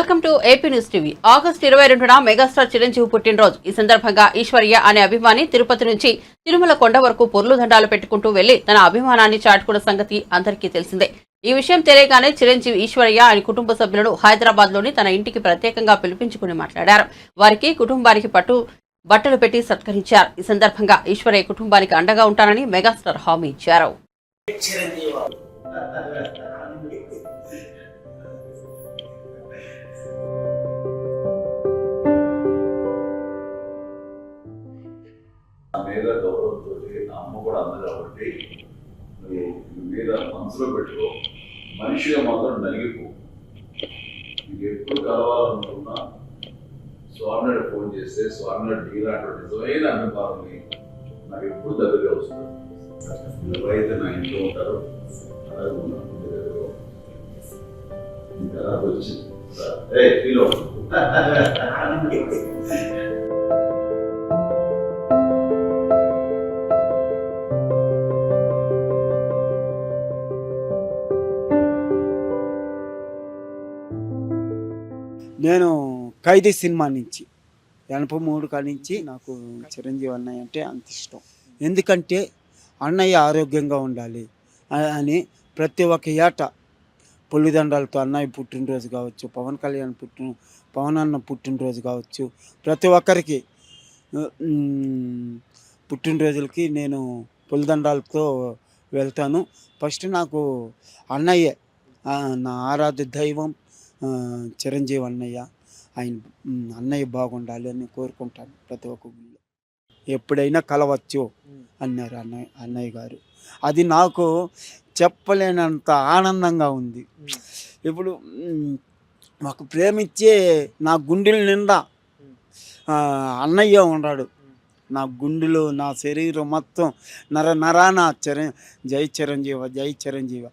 Welcome to AP news TV. August ఇరవై రెండున megastar Chiranjeevi పుట్టినరోజు. ఈ సందర్భంగా ఈశ్వర్య అనే అభిమాని తిరుపతి నుంచి తిరుమల కొండ వరకు పొర్లు దండాలు పెట్టుకుంటూ వెళ్ళి తన అభిమానాన్ని చాటుకున్న సంగతి అందరికీ తెలిసిందే. ఈ విషయం తెలియగానే చిరంజీవి ఈశ్వర్య ఆయన కుటుంబ సభ్యులను హైదరాబాద్లోని తన ఇంటికి ప్రత్యేకంగా పిలిపించుకుని మాట్లాడారు. వారికి కుటుంబానికి పట్టు బట్టలు పెట్టి సత్కరించారు. ఈ సందర్భంగా ఈశ్వర్య కుటుంబానికి అండగా ఉంటానని మెగాస్టార్ హామీ ఇచ్చారు. గౌరవంతో నా అమ్మ కూడా అంది కాబట్టి నువ్వు మీద మనసులో పెట్టుకో. మనిషిగా మాత్రం నలిగిపో. నీకు ఎప్పుడు కలవాలనుకున్నా స్వామినాడు ఫోన్ చేస్తే స్వామినాడు నీ నిజమైన అనుభవాన్ని నాకు ఎప్పుడు దగ్గరగా వస్తుంది. ఎవరైతే నా ఇంట్లో ఉంటారో అలాగే ఉన్నాను మీ దగ్గరగా ఉంటా. ఇంకా అలా వచ్చింది? నేను ఖైదీ సినిమా నుంచి ఎనభై మూడు నుంచి నాకు చిరంజీవి అన్నయ్య అంటే అంత ఇష్టం. ఎందుకంటే అన్నయ్య ఆరోగ్యంగా ఉండాలి అని ప్రతి ఒక్క ఏట పుల్లిదండాలతో అన్నయ్య పుట్టినరోజు కావచ్చు పవన్ కళ్యాణ్ పుట్టిన పవన్ అన్న పుట్టినరోజు కావచ్చు ప్రతి ఒక్కరికి పుట్టినరోజులకి నేను పులిదండాలతో వెళ్తాను. ఫస్ట్ నాకు అన్నయ్య నా ఆరాధ్య దైవం చిరంజీవి అన్నయ్య ఆయన అన్నయ్య బాగుండాలి అని కోరుకుంటాను ప్రతి ఒక్క గుళ్ళో ఎప్పుడైనా కలవచ్చు అన్నారు అన్నయ్య అన్నయ్య గారు. అది నాకు చెప్పలేనంత ఆనందంగా ఉంది. ఇప్పుడు మాకు ప్రేమించే నా గుండెల నిండా అన్నయ్య ఉన్నాడు. నా గుండెలో నా శరీరం మొత్తం నర నరాన చిర జై చిరంజీవ జై చిరంజీవ.